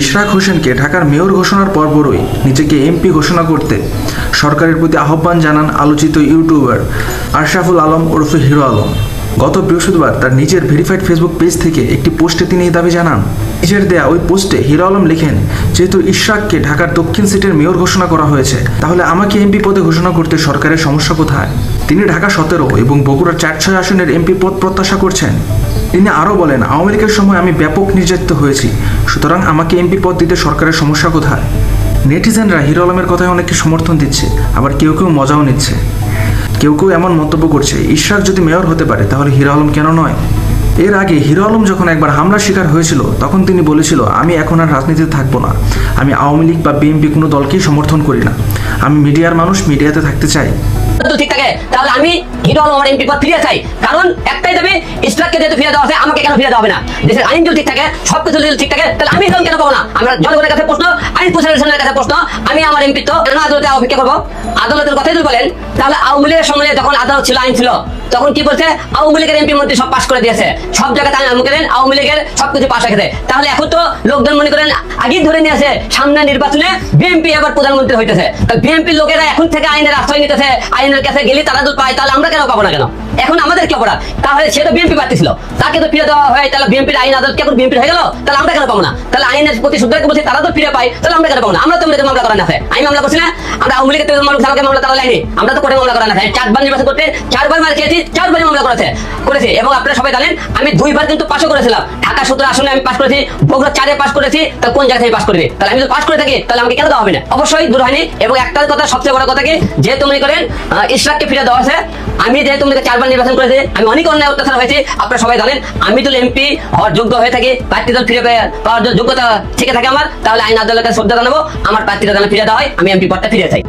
ইশরাক হোসেনকে ঢাকার মেয়র ঘোষণার পর পরপরই নিজেকে এমপি ঘোষণা করতে সরকারের প্রতি আহ্বান জানান আলোচিত ইউটিউবার আশরাফুল আলম ওরফে হিরো আলম। গত বৃহস্পতিবার তার নিজের ভেরিফাইড ফেসবুক পেজ থেকে একটি পোস্টে তিনি এই দাবি জানান। নিজের দেয়া ওই পোস্টে হিরো আলম লেখেন, যেহেতু ইশরাককে ঢাকার দক্ষিণ সিটের মেয়র ঘোষণা করা হয়েছে, তাহলে আমাকে এমপি পদে ঘোষণা করতে সরকারের সমস্যা কোথায়? তিনি ঢাকা সতেরো এবং বগুড়ার চার ছয় আসনের এমপি পদ প্রত্যাশা করছেন। তিনি আরও বলেন আওয়ামী লীগের সময় আমি ব্যাপক নির্যাতিত হয়েছি, সুতরাং আমাকে এমপি পদ দিতে সরকারের সমস্যা কোথায়? নেটিজেনরা হিরো আলমের কথায় অনেককে সমর্থন দিচ্ছে, আবার কেউ কেউ মজাও নিচ্ছে। কেউ কেউ এমন মন্তব্য করছে, ইশরাক যদি মেয়র হতে পারে, তাহলে হিরো আলম কেন নয়? এর আগে হিরো আলম যখন একবার হামলার শিকার হয়েছিল, তখন তিনি বলেছিল, আমি এখন আর রাজনীতিতে থাকব না। আমি আওয়ামী লীগ বা বিএনপি কোনো দলকেই সমর্থন করি না। আমি মিডিয়ার মানুষ, মিডিয়াতে থাকতে চাই। তো ঠিক থাকে। তাহলে আমি হিরো আলম আমার এমপি পদ ফিরিয়ে চাই। কারণ একটাই দাবি, ইসলামকে যেহেতু ফিরে দেওয়া আছে আমাকে কেন ফিরে দেওয়া হবে না? দেশের আইন যদি ঠিক থাকে সব কিছু যদি ঠিক থাকে, তাহলে আমি হিরো কেন পাবো না। আমরা জনগণের কাছে প্রশ্ন, আইন প্রশাসনের কাছে প্রশ্ন, আমি আমার এমপি তো কেন আদালতে অপেক্ষা করব? আদালতের কথাই যদি বলেন, তাহলে আওয়ামী লীগের সময় যখন আদালত ছিল, আইন ছিল, তখন কি বলছে? আওয়ামী লীগের এমপি মন্ত্রী সব পাশ করে দিয়েছে। সব জায়গায় তাই আওয়ামী লীগের আওয়ামী লীগের সবকিছু পাশ রেখেছে তাহলে এখন তো লোকজন মনে করেন, আগেই ধরে নিয়ে আসে সামনে নির্বাচনে বিএনপি আবার প্রধানমন্ত্রী হইতেছে। বিএনপির লোকেরা এখন থেকে আইনের আশ্রয় নিতেছে আইনের কাছে গেলে তারা দুধ পায় তাহলে আমরা কেন পাবো না কেন? এখন আমাদের কি অপরাধ? তাহলে সে তো বিএনপি প্রার্থী ছিল তাকে তো ফিরে দেওয়া হয়, তাহলে বিএনপির আইন আদালত কি বিএনপি হয়ে গেল? তাহলে আমরা কেন পাবো না? তাহলে আইনের প্রতি শুদ্ধাকে বলছি, তারা তো ফিরে পাই তাহলে আমরা কেন পাবো না? আমরা তো আমাদের মামলা করার আছে আমি মামলা করছি না। আমরা আওয়ামী লীগের থেকে মামলা আমাকে মামলা করা লাইনি আমরা তো কোর্টে মামলা করার আছে চারবার নির্বাচন করতে চারবার মার খেয়েছি চারবার মামলা করেছে, করেছি। এবং আপনারা সবাই জানেন, আমি দুইবার কিন্তু পাশও করেছিলাম। ঢাকা সূত্র আসনে আমি পাশ করেছি, বগুড়া চারে পাশ করেছি, তা কোন জায়গা থেকে পাশ করবে? তাহলে আমি তো পাশ করে থাকি, তাহলে আমাকে কেন দেওয়া হবে না? অবশ্যই দূর হয়নি। এবং একটা কথা সবচেয়ে বড় কথা কি, যেহেতু মনে করেন ইশরাককে ফিরে দেওয়া আছে আমি যেহেতু চারবার নির্বাচন করেছে, আমি অনেক অন্যায় অত্যাচার হয়েছে, আপনারা সবাই জানেন, আমি তো এমপি হওয়ার যোগ্য হয়ে থাকি, প্রার্থী দল ফিরে পাওয়ার যোগ্যতা থেকে থাকে আমার, তাহলে আইন আদালতের শ্রদ্ধা জানাব, আমার প্রার্থীরা যেন ফিরে দেওয়া হয়, আমি এমপি পদটা ফিরে চাই।